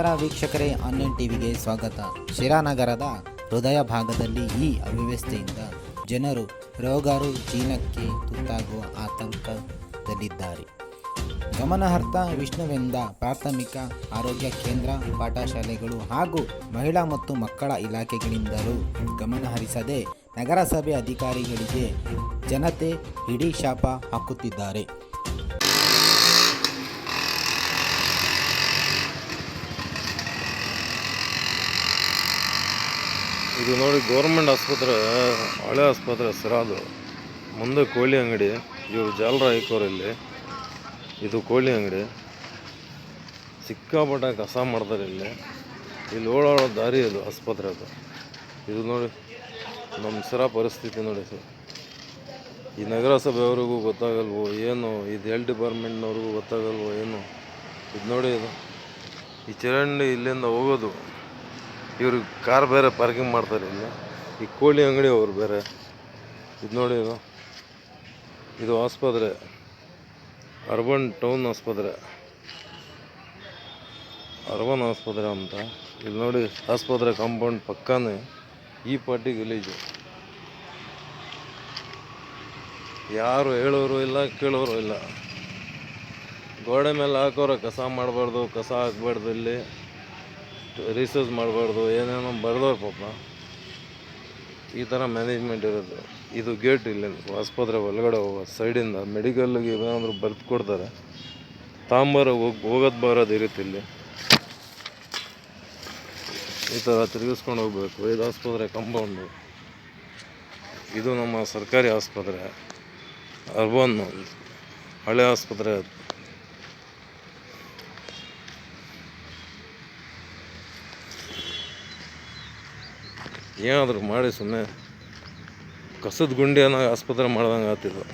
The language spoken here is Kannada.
ನಮಸ್ಕಾರ ವೀಕ್ಷಕರೇ ಆನ್ಲೈನ್ ಟಿವಿಗೆ ಸ್ವಾಗತ. ಶಿರಾನಗರದ ಹೃದಯ ಭಾಗದಲ್ಲಿ ಈ ಅವ್ಯವಸ್ಥೆಯಿಂದ ಜನರು ರೋಗಾರು ಚೀನಕ್ಕೆ ತುತ್ತಾಗುವ ಆತಂಕದಲ್ಲಿದ್ದಾರೆ. ಗಮನಾರ್ಹ ವಿಷ್ಣುವೆಂದ ಪ್ರಾಥಮಿಕ ಆರೋಗ್ಯ ಕೇಂದ್ರ, ಪಾಠಶಾಲೆಗಳು ಹಾಗೂ ಮಹಿಳಾ ಮತ್ತು ಮಕ್ಕಳ ಇಲಾಖೆಗಳಿಂದಲೂ ಗಮನಹರಿಸದೆ ನಗರಸಭೆ ಅಧಿಕಾರಿಗಳಿಗೆ ಜನತೆ ಹಿಡಿ ಶಾಪ ಹಾಕುತ್ತಿದ್ದಾರೆ. ಇದು ನೋಡಿ ಗೌರ್ಮೆಂಟ್ ಆಸ್ಪತ್ರೆ, ಹಳೆ ಆಸ್ಪತ್ರೆ ಸಿರಾದು ಮುಂದೆ ಕೋಳಿ ಅಂಗಡಿ, ಇವರು ಜಾಲರ ಹಾಕೋರು ಇಲ್ಲಿ. ಇದು ಕೋಳಿ ಅಂಗಡಿ. ಸಿಕ್ಕಾಪಟ್ಟೆ ಕಸ ಮಾಡ್ತಾರೆ ಇಲ್ಲಿ. ಇಲ್ಲಿ ಓಡಾಡೋ ದಾರಿ ಇದು ಆಸ್ಪತ್ರೆ ಅದು. ಇದು ನೋಡಿ ನಮ್ಮ ಸಿರಾ ಪರಿಸ್ಥಿತಿ ನೋಡಿ ಸರ್. ಈ ನಗರಸಭೆಯವ್ರಿಗೂ ಗೊತ್ತಾಗಲ್ವೋ ಏನು ಇದು ಹೆಲ್ತ್ ಡಿಪಾರ್ಟ್ಮೆಂಟ್ನವ್ರಿಗೂ ಗೊತ್ತಾಗಲ್ವೋ ಏನು? ಇದು ನೋಡಿ ಇದು. ಈ ಚರಂಡಿ ಇಲ್ಲಿಂದ ಹೋಗೋದು. ಇವರು ಕಾರ್ ಬೇರೆ ಪಾರ್ಕಿಂಗ್ ಮಾಡ್ತಾರೆ ಇಲ್ಲಿ ಈ ಕೋಳಿ ಅಂಗಡಿ ಅವರು ಬೇರೆ. ಇದು ನೋಡಿ ಇದು. ಇದು ಆಸ್ಪತ್ರೆ. ಅರ್ಬನ್ ಟೌನ್ ಆಸ್ಪತ್ರೆ. ಅರ್ಬನ್ ಆಸ್ಪತ್ರೆ ಅಂತ. ಇಲ್ಲಿ ನೋಡಿ ಆಸ್ಪತ್ರೆ ಕಾಂಪೌಂಡ್ ಪಕ್ಕನೇ ಈ ಪಾರ್ಟಿ ಗಲೀಜು. ಯಾರು ಹೇಳೋರು ಇಲ್ಲ, ಕೇಳೋರು ಇಲ್ಲ. ಗೋಡೆ ಮೇಲೆ ಹಾಕೋರು ಕಸ ಮಾಡಬಾರ್ದು, ಕಸ ಹಾಕ್ಬಾರ್ದು ಇಲ್ಲಿ. ರಿಸರ್ಚ್ ಮಾಡಬಾರ್ದು, ಏನೇನೋ ಬರ್ದವ್ರು ಪಾಪ. ಈ ಥರ ಮ್ಯಾನೇಜ್ಮೆಂಟ್ ಇರೋದು. ಇದು ಗೇಟ್ ಇಲ್ಲಿ, ಆಸ್ಪತ್ರೆ ಒಳಗಡೆ ಹೋಗೋ ಸೈಡಿಂದ ಮೆಡಿಕಲ್ಗೆ ಏನಾದರೂ ಬರ್ದು ಕೊಡ್ತಾರೆ. ತಾಂಬಾರ ಹೋಗಿ, ಹೋಗೋದು ಬರೋದು ಇರುತ್ತೆ ಇಲ್ಲಿ. ಈ ಥರ ತಿರುಗಿಸ್ಕೊಂಡು ಹೋಗ್ಬೇಕು. ಇದು ಆಸ್ಪತ್ರೆ ಕಂಪೌಂಡು ಇದು ನಮ್ಮ ಸರ್ಕಾರಿ ಆಸ್ಪತ್ರೆ. ಅರ್ಬನ್, ಹಳೆ ಆಸ್ಪತ್ರೆ ಏನಾದರೂ ಮಾಡಿ ಸುಮ್ಮನೆ ಕಸದ ಗುಂಡಿಯನ್ನು ಆಸ್ಪತ್ರೆ ಮಾಡ್ದಂಗೆ ಆತಿದ್ದು